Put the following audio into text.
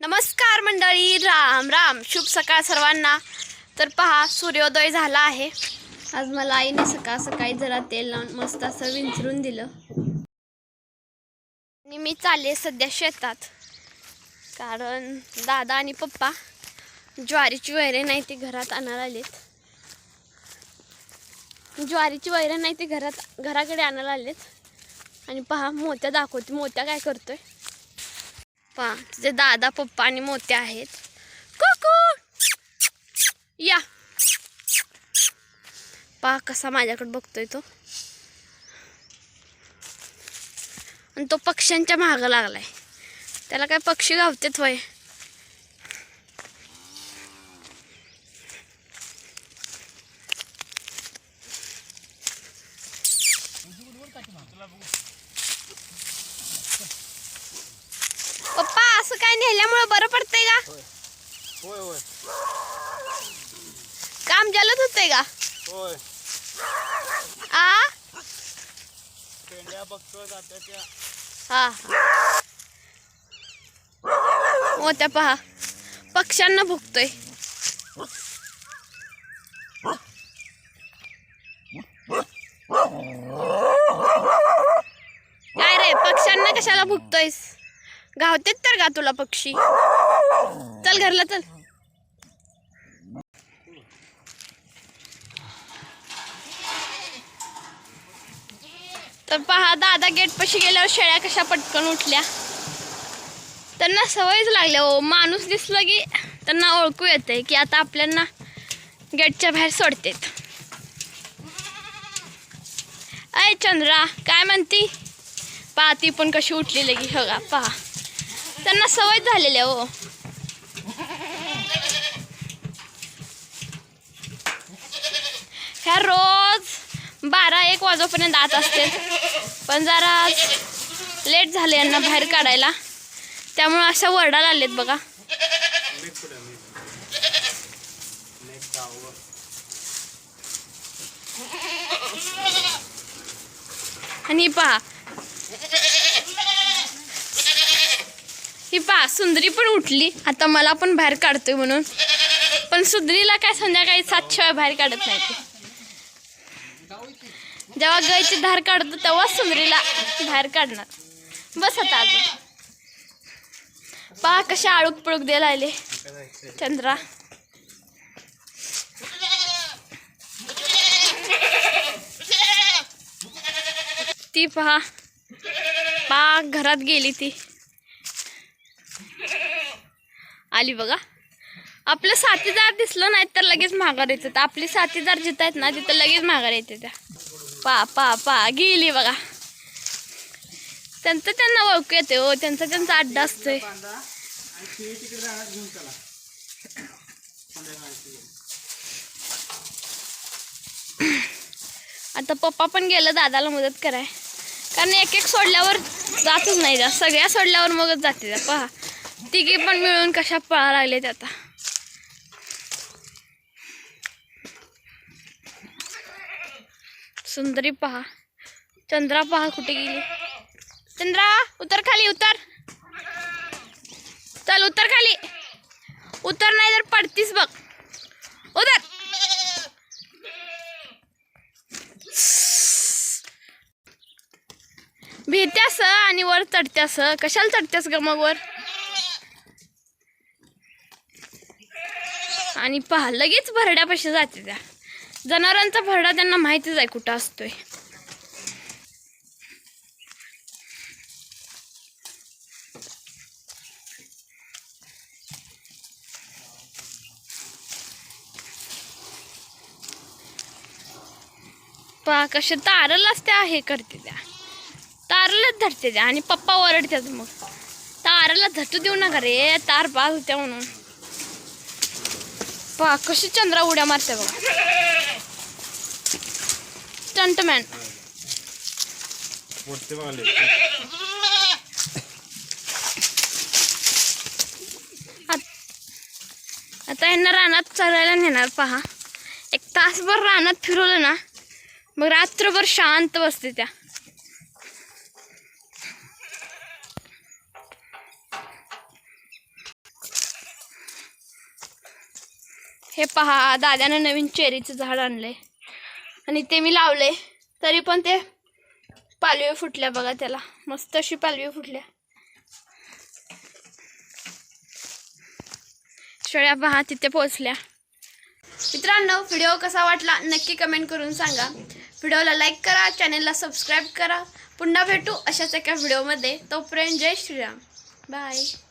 नमस्कार मंडळी राम राम. शुभ सकाळ सर्वांना. तर पहा सूर्योदय झाला आहे. आज मला आईने सकाळ सकाळी जरा तेल लावून मस्त असं विंचरून दिलं. आणि मी चालले सध्या शेतात. कारण दादा आणि पप्पा ज्वारीची वैरे नाही ती घरात आणायला आलेत. ज्वारीची वैरे नाही ती घरात घराकडे आणायला आलेत. आणि पहा मोत्या दाखवते. मोत्या काय करतोय? पप्पा. तुझे दादा पप्पा आणि मोत्या आहेत. कुकू! या. पा कसा माझ्याकडे बघतोय तो. आणि तो पक्ष्यांच्या मागं लागलाय. त्याला काय पक्षी गावतेत वय असं काय नेल्यामुळे बरं पडतंय का? होय. होय काम जलत होतंय का? होय. आ? पेंड्या बघतो जात्या त्या. हा. मोत्या पहा. पक्ष्यांना भुकतोय. काय रे पक्ष्यांना कशाला भुकतोयस? गावतेत तर का तुला पक्षी. चल घरला चल. तर पहा दादा गेट पशी गेल्यावर शेळ्या कशा पटकन उठल्या. त्यांना सवयच लागल्या हो. माणूस दिसला की त्यांना ओळखू येते की आता आपल्यांना गेटच्या बाहेर सोडतेत. अय चंद्रा काय म्हणती? पहा ती पण कशी उठलेली की हगा पहा. त्यांना सवय झालेली आहे हो. ह्या रोज बारा एक वाजोपर्यंत आत असते. पण जरा लेट झाले यांना बाहेर काढायला. त्यामुळे अशा वरडाला आलेत बघा. आणि पहा ही पहा सुंदरी पण उठली. आता मला पण बाहेर काढतोय म्हणून. पण सुंदरीला काय संध्याकाळी सात शिवाय बाहेर काढत नाही ते. जेव्हा गायची धार काढतो तेव्हाच सुंदरीला बाहेर काढणार. बस आता अजून. पहा कशा आळूक पळूक द्यायला आले चंद्रा. ती पहा. पा घरात गेली ती. आली बघा. आपलं साथीदार दिसलं नाही तर लगेच माघार येतात आपली साथीदार जिथं आहेत ना तिथं लगेच माघार येते त्या. पा पा पा गेली बघा. त्यांचं त्यांना ओळखू येते हो. त्यांचा त्यांचा अड्डा असतोय. आता पप्पा पण गेलं दादाला मदत कराय. कारण एक एक सोडल्यावर जातच नाही जा सगळ्या सोडल्यावर मगच जाते त्या. पहा. तिघी पण मिळून कशा पळा लागलेत आता? सुंदरी पहा. चंद्रा पहा कुठे गेली? चंद्रा उतर खाली उतर. चल उतर खाली. उतर नाही तर पडतीस बघ. उतर. भीत्यास आणि वर चढत्यास कशाला चढत्यास ग मग वर? आणि पहा लगेच भरड्यापाशी जाते त्या. जनावरांचा भरडा त्यांना माहितीच आहे कुठं असतोय. पहा कसे तारलाच त्या हे करते त्या. तारलाच धरते त्या आणि पप्पा ओरडतात मग. तारला झटू देऊ नका रे तार बाद होत्या म्हणून. पहा कशी चंद्रा उड्या मारते बघा. स्टंटमॅन आता यांना रानात चरायला नेणार पहा. एक तासभर रानात फिरवलं ना मग रात्रभर शांत बसते त्या. हे पहा दादानं नवीन चेरीचं झाड आणलंय. आणि ते मी लावले तरी पण ते पालवी फुटल्या बघा त्याला. मस्त अशी पालवी फुटल्या. शेळ्या पहा तिथे पोचल्या. मित्रांनो व्हिडिओ कसा वाटला नक्की कमेंट करून सांगा. व्हिडिओला लाईक करा चॅनेलला सबस्क्राईब करा. पुन्हा भेटू अशाच एका व्हिडिओमध्ये. तोपर्यंत जय श्रीराम. बाय.